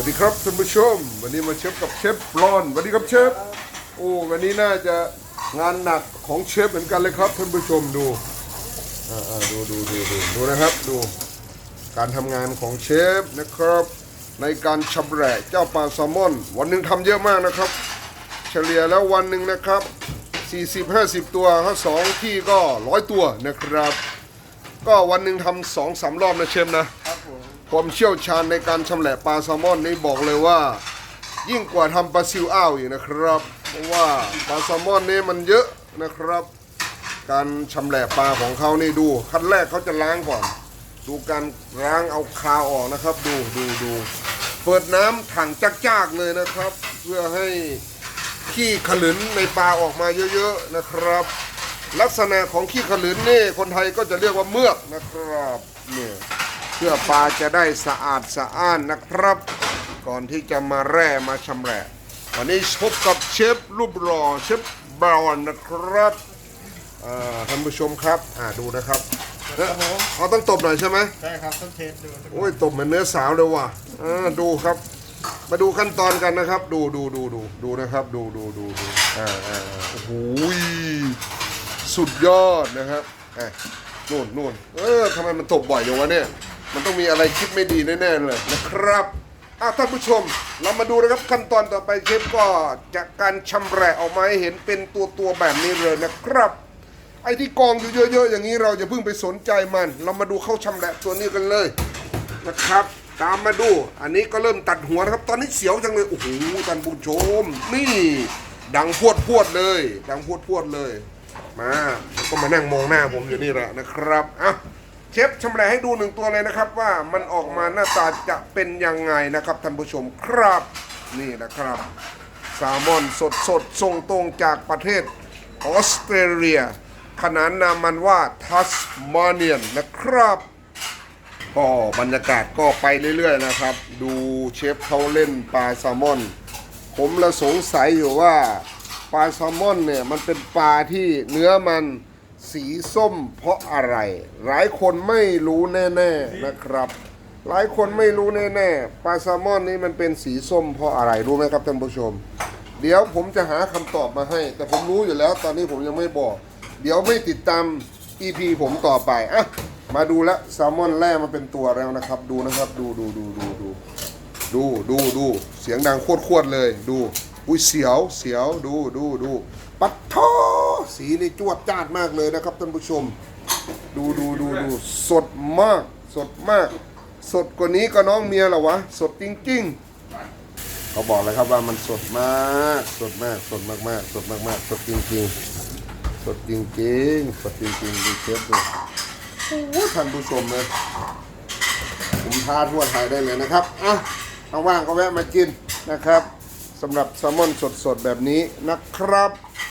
วัสดีครับท่านผู้ชม วันนี้มาเชฟกับเชฟรอนสวัสดีครับเชฟโอ้วันนี้น่าจะงานหนักของเชฟเหมือนกันเลยครับท่านผู้ชมดูอ่าอ่าดูดูดูดูดูนะครับดูการทำงานของเชฟนะครับ ในการชำแหละเจ้าปลาแซลมอน วันหนึ่งทำเยอะมากนะครับ เฉลี่ยแล้ววันหนึ่งนะครับ 40-50 ตัวถ้าสองที่ก็ร้อยตัวนะครับ ก็วันหนึ่งทำสองสามรอบนะเชฟนะ ความเชี่ยวชาญในการชำแหละปลาแซลมอนนี่บอกเลยว่า ยิ่งกว่าทำปลาซิวอ้าวอีกนะครับ เพราะว่าปลาแซลมอนนี่มันเยอะนะครับ การชำแหละปลาของเขานี่ดูขั้นแรกเขาจะล้างก่อน ดูการล้างเอาคาวออกนะครับ ดูดูดูเปิดน้ำถังจักๆเลยนะครับ เพื่อให้ขี้ขลึนในปลาออกมาเยอะๆนะครับ ลักษณะของขี้ขลึนนี่คนไทยก็จะเรียกว่าเมือกนะครับเนี่ย เพื่อปลาจะได้สะอาดสะอ้านนะครับ ก่อนที่จะมาแร่มาชำแหละวันนี้พบกับเชฟรูปรอเชฟบราวน์นะครับอ่าท่านผู้ชมครับอ่าดูนะครับเอ๊ะเขาต้องตบหน่อยใช่ไหมใช่ครับต้องเทสดูโอ้ยตบเหมือนเนื้อสาวเลยว่ะอ่าดูครับ มาดูขั้นตอนกันนะครับ ดูดูดูดูดูนะครับ ดูดูดูดูอ่าอ่าอ่าโอ้โหสุดยอดนะครับอะนู่นนู่นเออทำไมมันตบบ่อยอย่างวะเนี่ย มันต้องมีอะไรคิดไม่ดีแน่ๆเลยนะครับอะท่านผู้ชมเรามาดูนะครับขั้นตอนต่อไปเชฟก็จากการชำแหละออกมาให้เห็นเป็นตัวตัวแบบนี้เลยนะครับ ไอ้ที่กองอยู่เยอะๆอย่างนี้เราจะเพิ่งไปสนใจมัน เรามาดูเข้าชำแหละตัวนี้กันเลยนะครับ ตามมาดูอันนี้ก็เริ่มตัดหัวนะครับ ตอนนี้เสียวจังเลยโอ้โหท่านผู้ชม นี่ดังพวดพวดเลย ดังพวดพวดเลย มาก็มานั่งมองหน้าผมอยู่นี่แหละนะครับอะ เชฟชำแหละให้ดูหนึ่งตัวเลยนะครับ ว่ามันออกมาหน้าตาจะเป็นยังไงนะครับท่านผู้ชมครับนี่นะครับแซลมอนสดสดส่งตรงจากประเทศออสเตรเลีย ขนานนามมันว่าทัสมาเนียนนะครับก็บรรยากาศก็ไปเรื่อยๆนะครับ ดูเชฟเขาเล่นปลาแซลมอน ผมละสงสัยอยู่ว่าปลาแซลมอนเนี่ยมันเป็นปลาที่เนื้อมัน สีส้มเพราะอะไร หลายคนไม่รู้แน่ๆนะครับ หลายคนไม่รู้แน่ๆปลาแซลมอนนี่มันเป็นสีส้มเพราะอะไรรู้ไหมครับท่านผู้ชม เดี๋ยวผมจะหาคำตอบมาให้ แต่ผมรู้อยู่แล้ว ตอนนี้ผมยังไม่บอก เดี๋ยวไม่ติดตาม EP ผมต่อไปอะมาดูแล้วแซลมอนแร่มาเป็นตัวแล้วนะครับ ดูนะครับดูดูดูดูดูดูดูดูเสียงดังโคตรๆเลย ดู อุ้ยเสียวเสียวดูดูดูปัดท้อ สีนี่จวดจ้าดมากเลยนะครับท่านผู้ชม ดูดูดูดูสดมาก สดมาก สดกว่านี้ก็น้องเมียเหรอวะ สดจริงๆ เขาบอกเลยครับว่ามันสดมาก สดมาก สดมากๆสดมากๆสดจริงๆ สดจริงๆ สดจริงๆดูเชฟดูโอ้ยท่านผู้ชมเลยผมทาทั่วไทยได้เลยนะครับอะถ้าว่างก็แวะมากินนะครับสำหรับแซลมอนสดๆแบบนี้นะครับ